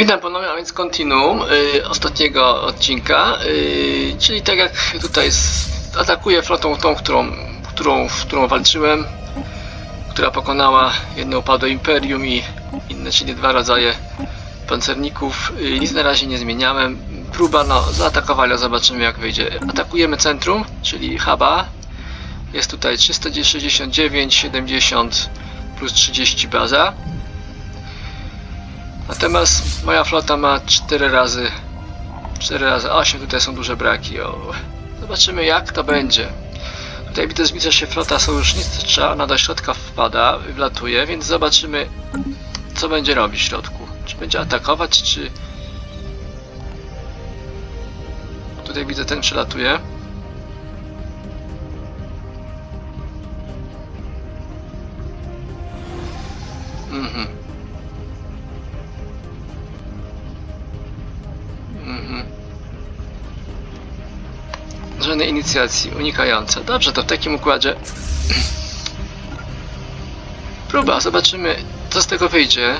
Witam ponownie, a więc kontinuum y, ostatniego odcinka, y, czyli tak jak tutaj atakuję flotą tą, którą, którą, w którą walczyłem, która pokonała jedno upadłe imperium i inne, czyli dwa rodzaje pancerników. Y, nic na razie nie zmieniałem. Próba, no, zaatakowania, zobaczymy jak wyjdzie. Atakujemy centrum, czyli huba. Jest tutaj 369, 70 plus 30 baza. Natomiast moja flota ma 4 razy 4 razy 8, tutaj są duże braki. O. Zobaczymy jak to będzie. Tutaj widzę, widzę, że flota sojusznicza ona do środka wpada, wlatuje, więc zobaczymy co będzie robić w środku. Czy będzie atakować, czy... Tutaj widzę, ten przelatuje. Żadnej inicjacji, unikająca. Dobrze, to w takim układzie. Próba, zobaczymy, co z tego wyjdzie.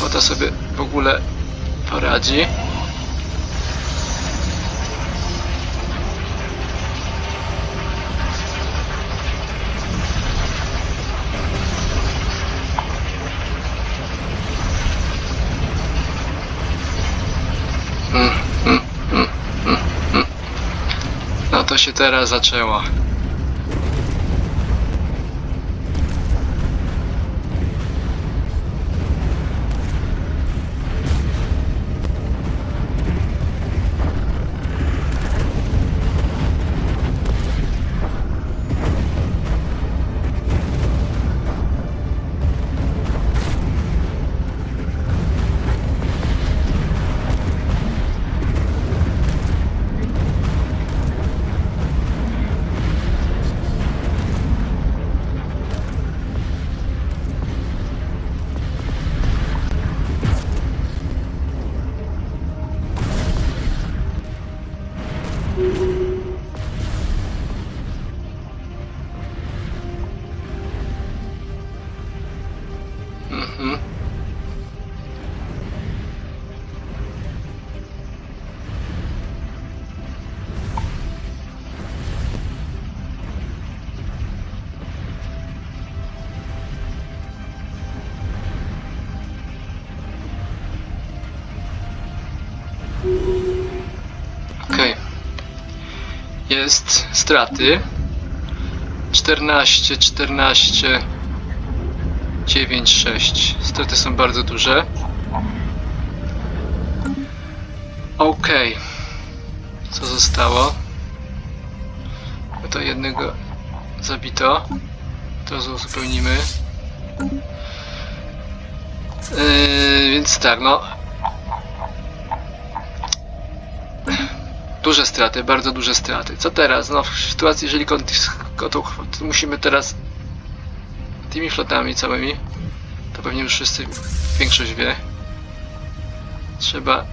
Czy ta woda sobie w ogóle poradzi? Mm, mm, mm. No to się teraz zaczęło. Jest straty. 14, 14, 9, 6. Straty są bardzo duże. Okej. Co zostało? To jednego zabito. To uzupełnimy. Yy, więc tak, no. Duże straty, bardzo duże straty. Co teraz? No, w sytuacji, jeżeli to musimy teraz tymi flotami całymi, to pewnie już wszyscy, większość wie, trzeba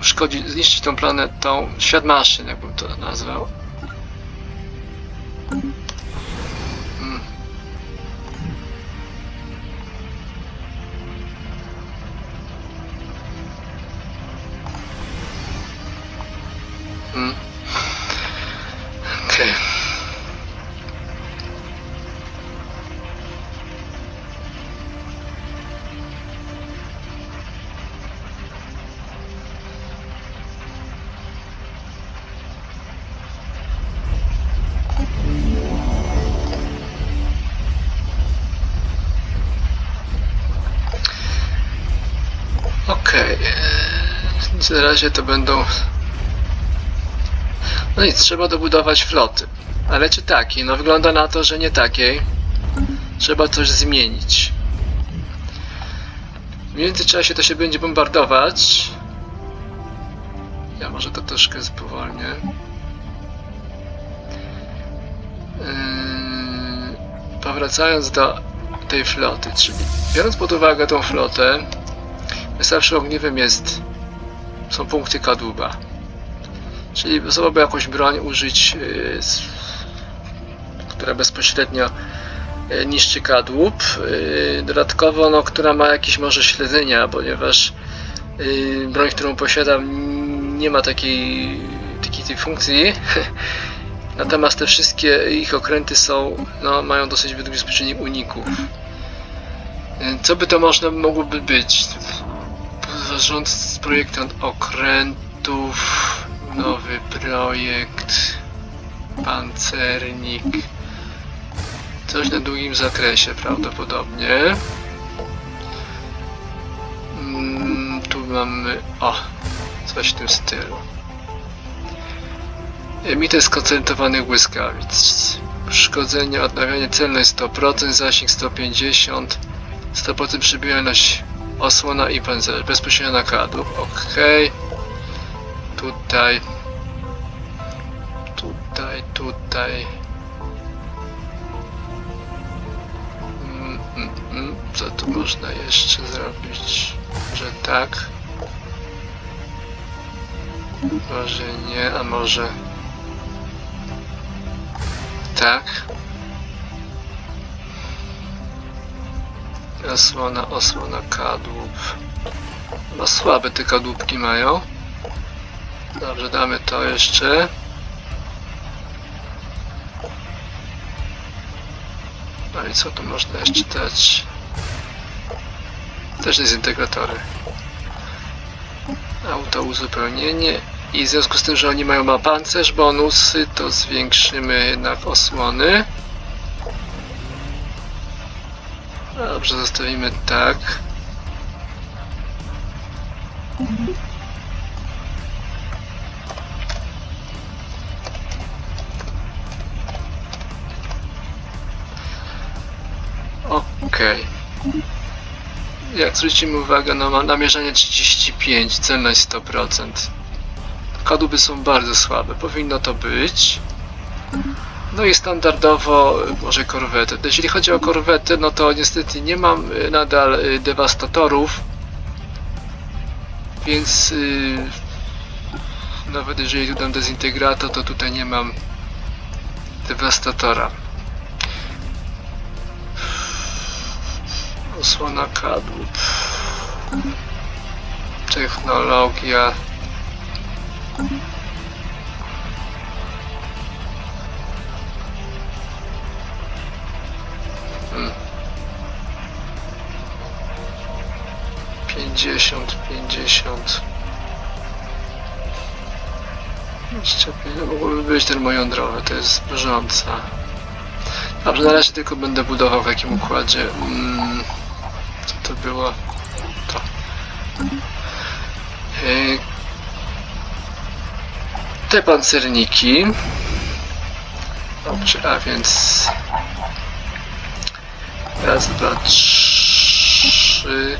uszkodzić, zniszczyć tą planetą, świat maszyn, jakbym to nazwał. Na razie to będą. No nic, trzeba dobudować floty. Ale czy takiej? No wygląda na to, że nie takiej. Trzeba coś zmienić. W międzyczasie to się będzie bombardować. Ja może to troszkę spowolnię. Yy, powracając do tej floty, czyli biorąc pod uwagę tą flotę, wystarczy ogniwem jest są punkty kadłuba. Czyli trzeba by jakąś broń użyć, z- która bezpośrednio yy, niszczy kadłub. Yy, dodatkowo, no, która ma jakieś może śledzenia, ponieważ broń, którą posiadam, nie ma takiej, takiej tej funkcji. Natomiast te wszystkie ich okręty są, no, mają dosyć bezpieczny uników. Yy, Co by to można mogłoby być? Zarząd projektant okrętów, nowy projekt, pancernik. Coś na długim zakresie prawdopodobnie. Mm, tu mamy, o, coś w tym stylu. Emity skoncentrowanych błyskawic. Uszkodzenie, odnawianie celność 100%, zasięg 150, 100% przybijalność osłona i pancerz, bezpośrednio na kadłub, ok. Tutaj, tutaj, tutaj. Mm, mm, mm. Co tu można jeszcze zrobić? Że tak? Może nie, a może tak? Osłona, osłona kadłub. No słabe te kadłubki mają. Dobrze, damy to jeszcze. No i co tu można jeszcze dać? Też dezintegratory. Auto uzupełnienie. I w związku z tym, że oni mają ma pancerz, bonusy, to zwiększymy jednak osłony. Dobrze, zostawimy tak. Okej. Jak zwrócimy uwagę, no ma namierzenie 35, celność 100%. Kadłuby są bardzo słabe, powinno to być. No i standardowo może korwety. Jeśli chodzi o korwety, no to niestety nie mam y, nadal y, dewastatorów. Więc y, nawet jeżeli dodam dezintegrator, to tutaj nie mam dewastatora. Osłona kadłub. Technologia. 50, 50. Szczepienie mogłoby być ten moją mojądrowy, to jest brząca. Dobrze, na razie tylko będę budował w jakim układzie. Mm, co to było? To. Yy, te pancerniki. Dobrze, a więc... Raz, dwa, trzy...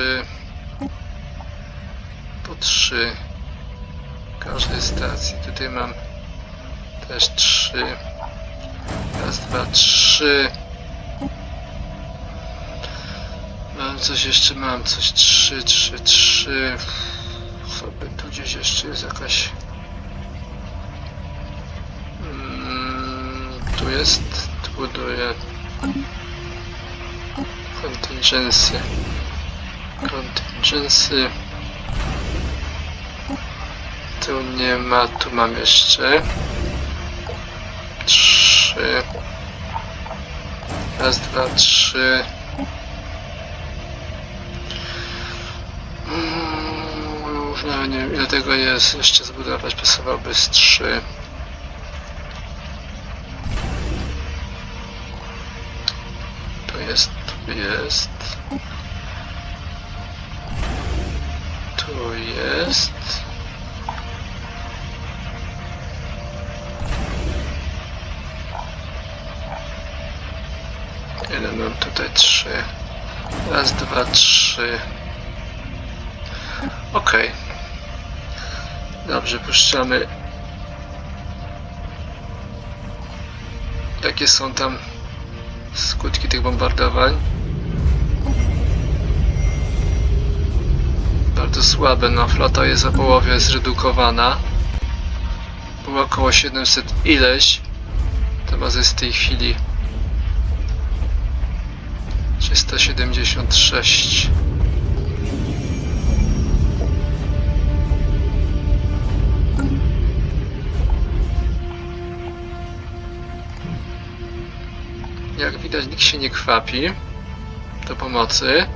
trzy. Po trzy. Każdej stacji. Tutaj mam też trzy. Raz, dwa, trzy. Mam coś jeszcze, mam coś. Trzy, trzy, trzy. Sobie tu gdzieś jeszcze jest jakaś. Mm, tu jest, tu buduję kontyngensję. Contingency. Tu nie ma, tu mam jeszcze. Trzy. Raz, dwa, trzy. Nawet nie wiem ile tego jest. Jeszcze zbudować pasowałoby z trzy. Tu jest, tu jest. Jest. Ile mam tutaj? Trzy. Raz, dwa, trzy. Okej. Dobrze, puszczamy. Jakie są tam skutki tych bombardowań? Bardzo słabe, no flota jest o połowie zredukowana. Było około 700 ileś. Teraz jest w tej chwili 376. Jak widać, nikt się nie kwapi do pomocy.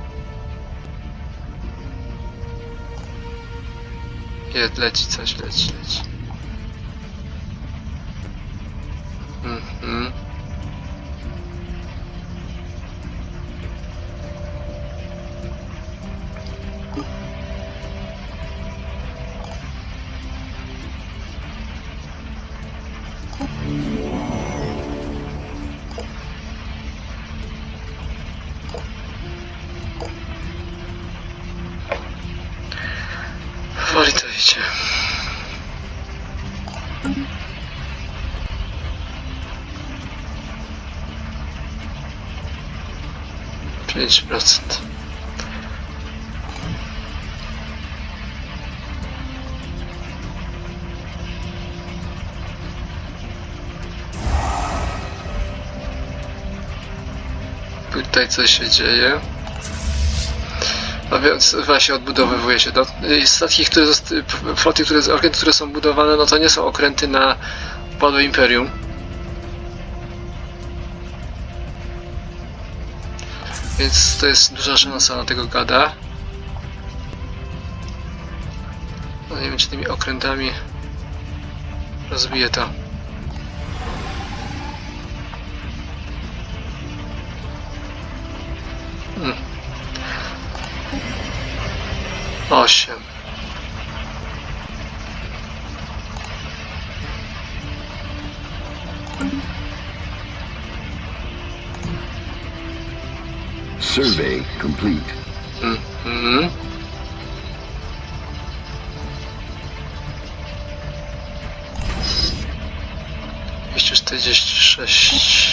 Jest, leci coś, leci, leci. Mhm. 60%. Tutaj co się dzieje. No więc właśnie odbudowywuje się. No, statki, które, floty, które, okręty, które są budowane, no to nie są okręty na polu Imperium Więc to jest duża szansa na tego gada. No nie wiem, czy tymi okrętami rozbije to. Hmm. Osiem. Survey complete. Mhm. Jeszcze 46.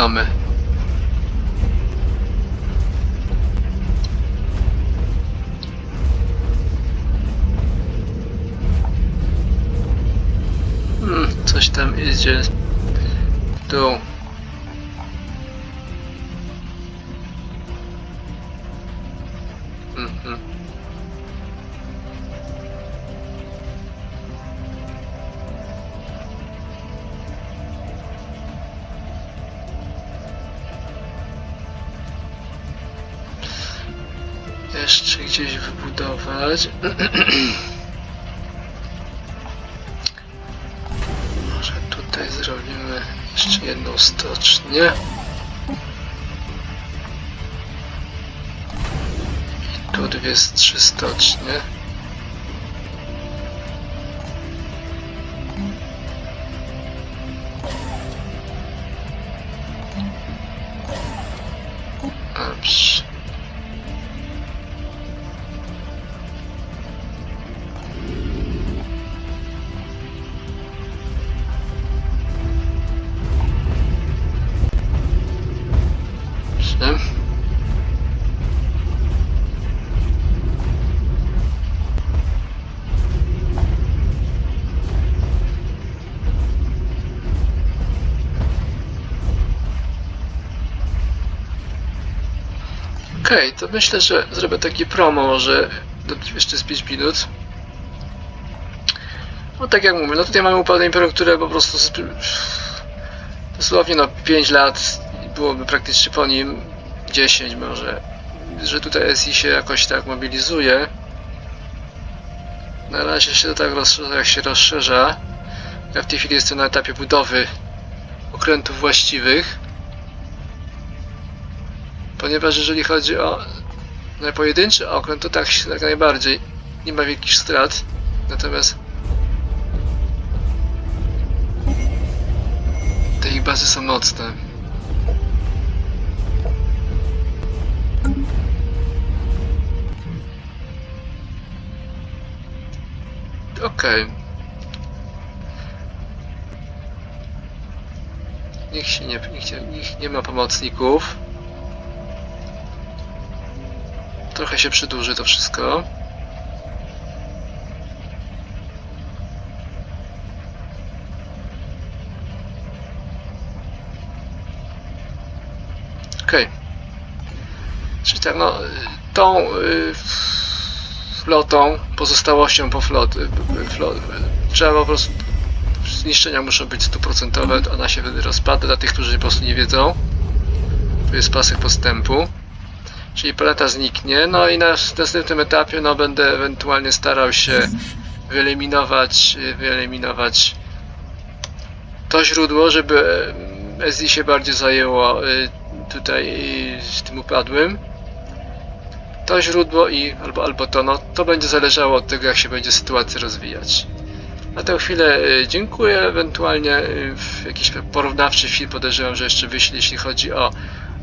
Bardzo Jeszcze gdzieś wybudować. Może tutaj zrobimy jeszcze jedną stocznię. I tu dwie, trzy stocznie. Okej, to myślę, że zrobię taki promo do, jeszcze z 5 minut. No tak jak mówię, no tutaj mamy upadłe imperium, które po prostu dosłownie no 5 lat byłoby praktycznie po nim 10 może, że tutaj SI się jakoś tak mobilizuje. Na razie się to tak rozszerza, jak się rozszerza. Ja w tej chwili jestem na etapie budowy okrętów właściwych. Ponieważ jeżeli chodzi o pojedynczy okręt, to tak, tak najbardziej. Nie ma wielkich strat. Natomiast te ich bazy są mocne. Okej. Niech się nie- niech nie ma pomocników. Trochę się przedłuży to wszystko. Okej. Czyli tak, no, y, tą y, flotą, pozostałością po flot, y, y, flot y, trzeba po prostu zniszczenia muszą być stuprocentowe, ona się wtedy rozpada dla tych, którzy po prostu nie wiedzą. Tu jest pasek postępu. Czyli paleta zniknie, no i na następnym etapie no, będę ewentualnie starał się wyeliminować, wyeliminować to źródło, żeby em, SI się bardziej zajęło y, tutaj y, tym upadłym. To źródło i albo, albo to, no to będzie zależało od tego jak się będzie sytuacja rozwijać. Na tę chwilę y, dziękuję, ewentualnie w jakiś porównawczy film podejrzewam, że jeszcze wyślę, jeśli chodzi o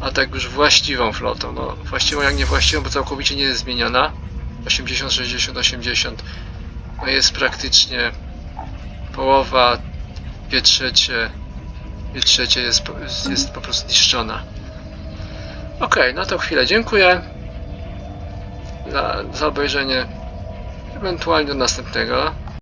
a tak już właściwą flotą. No, właściwą jak nie właściwą, bo całkowicie nie jest zmieniona. 80, 60, 80. No jest praktycznie połowa, dwie trzecie, dwie trzecie jest, jest, po prostu niszczona. Okej, na tą chwilę dziękuję za, za obejrzenie. Ewentualnie do następnego.